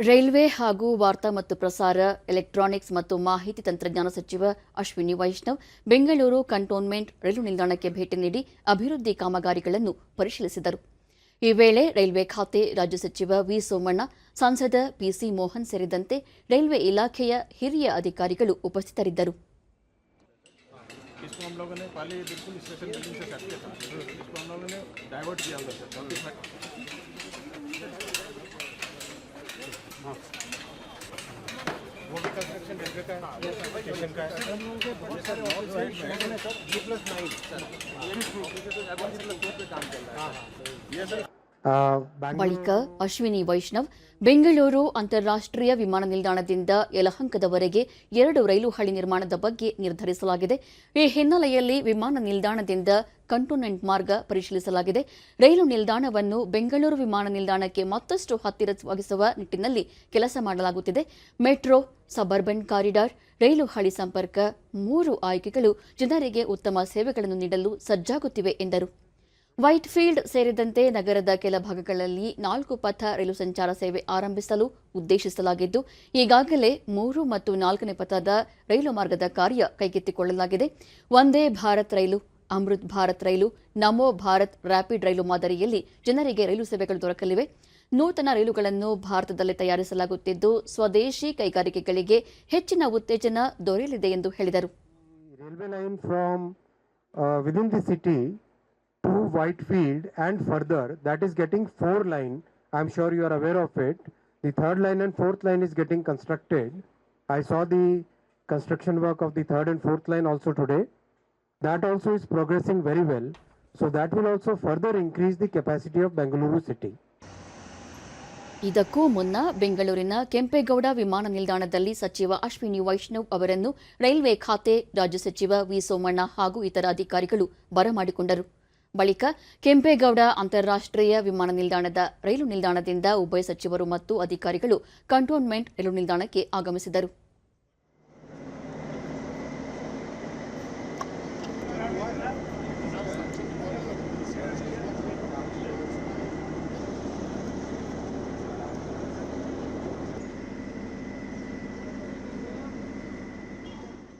Railway ಹಾಗೂ ವಾರ್ತಾ ಮತ್ತು ಪ್ರಸಾರ ಎಲೆಕ್ಟ್ರಾನಿಕ್ಸ್ ಮತ್ತು ಮಾಹಿತಿ ತಂತ್ರಜ್ಞಾನ ಸಚಿವ ಅಶ್ವಿನಿ ವೈಷ್ಣವ್ ಬೆಂಗಳೂರು ಕಂಟೋನ್ಮೆಂಟ್ ರೈಲು ನಿಲ್ದಾಣಕ್ಕೆ ಭೇಟಿ ನೀಡಿ ಅಭಿವೃದ್ಧಿ ಕಾಮಗಾರಿಗಳನ್ನು ಪರಿಶೀಲಿಸಿದರು ಈ ವೇಳೆ ರೈಲ್ವೆ ಖಾತೆ ರಾಜ್ಯ ಸಚಿವ ವಿ ಸೋಮಣ್ಣ ಸಂಸದ ಪಿಸಿ ಮೋಹನ್ ಸೇರಿದಂತೆ ರೈಲ್ವೆ ಇಲಾಖೆಯ ಹಿರಿಯ ಅಧಿಕಾರಿಗಳು ಉಪಸ್ಥಿತರಿದ್ದರು इसको हम लोगों ने पहले बिल्कुल स्टेशन बिल्डिंग से सेट किया था इसको हम लोगों ने डाइवर्ट किया उधर से का है। स्टेशन का है हम लोगों के बहुत सारे office side sir ji plus nine sir ये भी काम चल रहा है ये सर ಬಳಿಕ ಅಶ್ವಿನಿ ವೈಷ್ಣವ್ ಬೆಂಗಳೂರು ಅಂತಾರಾಷ್ಟ್ರೀಯ ವಿಮಾನ ನಿಲ್ದಾಣದಿಂದ ಯಲಹಂಕದವರೆಗೆ ಎರಡು ರೈಲು ಹಳಿ ನಿರ್ಮಾಣದ ಬಗ್ಗೆ ನಿರ್ಧರಿಸಲಾಗಿದೆ. ಈ ಹಿನ್ನೆಲೆಯಲ್ಲಿ ವಿಮಾನ ನಿಲ್ದಾಣದಿಂದ ಕಂಟೋನೆಂಟ್ ಮಾರ್ಗ ಪರಿಶೀಲಿಸಲಾಗಿದೆ. ರೈಲು ನಿಲ್ದಾಣವನ್ನು ಬೆಂಗಳೂರು ವಿಮಾನ ನಿಲ್ದಾಣಕ್ಕೆ ಮತ್ತಷ್ಟು ಹತ್ತಿರವಾಗಿಸುವ ನಿಟ್ಟಿನಲ್ಲಿ ಕೆಲಸ ಮಾಡಲಾಗುತ್ತಿದೆ. ಮೆಟ್ರೋ ಸಬರ್ಬನ್ ಕಾರಿಡಾರ್ ರೈಲು ಹಳಿ ಸಂಪರ್ಕ ಮೂರು ಆಯ್ಕೆಗಳು ಜನರಿಗೆ ಉತ್ತಮ ಸೇವೆಗಳನ್ನು ನೀಡಲು ಸಜ್ಜಾಗುತ್ತಿವೆ ಎಂದರು. ವೈಟ್ಫೀಲ್ಡ್ ಸೇರಿದಂತೆ ನಗರದ ಕೆಲ ಭಾಗಗಳಲ್ಲಿ ನಾಲ್ಕು ಪಥ ರೈಲು ಸಂಚಾರ ಸೇವೆ ಆರಂಭಿಸಲು ಉದ್ದೇಶಿಸಲಾಗಿದ್ದು, ಈಗಾಗಲೇ ಮೂರು ಮತ್ತು ನಾಲ್ಕನೇ ಪಥದ ರೈಲು ಮಾರ್ಗದ ಕಾರ್ಯ ಕೈಗೆತ್ತಿಕೊಳ್ಳಲಾಗಿದೆ. ಒಂದೇ Bharat rail, Amrit Bharat rail, Namo Bharat rapid ರೈಲು ಮಾದರಿಯಲ್ಲಿ ಜನರಿಗೆ ರೈಲು ಸೇವೆಗಳು ದೊರಕಲಿವೆ. ನೂತನ ರೈಲುಗಳನ್ನು ಭಾರತದಲ್ಲಿ ತಯಾರಿಸಲಾಗುತ್ತಿದ್ದು, ಸ್ವದೇಶಿ ಕೈಗಾರಿಕೆಗಳಿಗೆ ಹೆಚ್ಚಿನ ಉತ್ತೇಜನ ದೊರೆಯಲಿದೆ ಎಂದು ಹೇಳಿದರು. To Whitefield and further that is getting four line i'm sure you are aware of it the third line and fourth line is getting constructed i saw the construction work of the third and fourth line also today that also is progressing very well so that will also further increase the capacity of bengaluru city ಇದಕ್ಕೂ ಮುನ್ನ ಬೆಂಗಳೂರಿನ ಕೆಂಪೇಗೌಡ ವಿಮಾನ ನಿಲ್ದಾಣದಲ್ಲಿ ಸಚಿವ ಅಶ್ವಿನಿ ವೈಷ್ಣವ್ ಅವರನ್ನು railway ಖಾತೆ ರಾಜ್ಯ ಸಚಿವ ವಿ ಸೋಮಣ್ಣ ಹಾಗೂ ಇತರ ಅಧಿಕಾರಿಗಳು ಬರಮಾಡಿಕೊಂಡರು ಬಳಿಕ ಕೆಂಪೇಗೌಡ ಅಂತಾರಾಷ್ಟ್ರೀಯ ವಿಮಾನ ನಿಲ್ದಾಣದ ರೈಲು ನಿಲ್ದಾಣದಿಂದ ಉಭಯ ಸಚಿವರು ಮತ್ತು ಅಧಿಕಾರಿಗಳು ಕಂಟೋನ್ಮೆಂಟ್ ರೈಲು ನಿಲ್ದಾಣಕ್ಕೆ ಆಗಮಿಸಿದರು.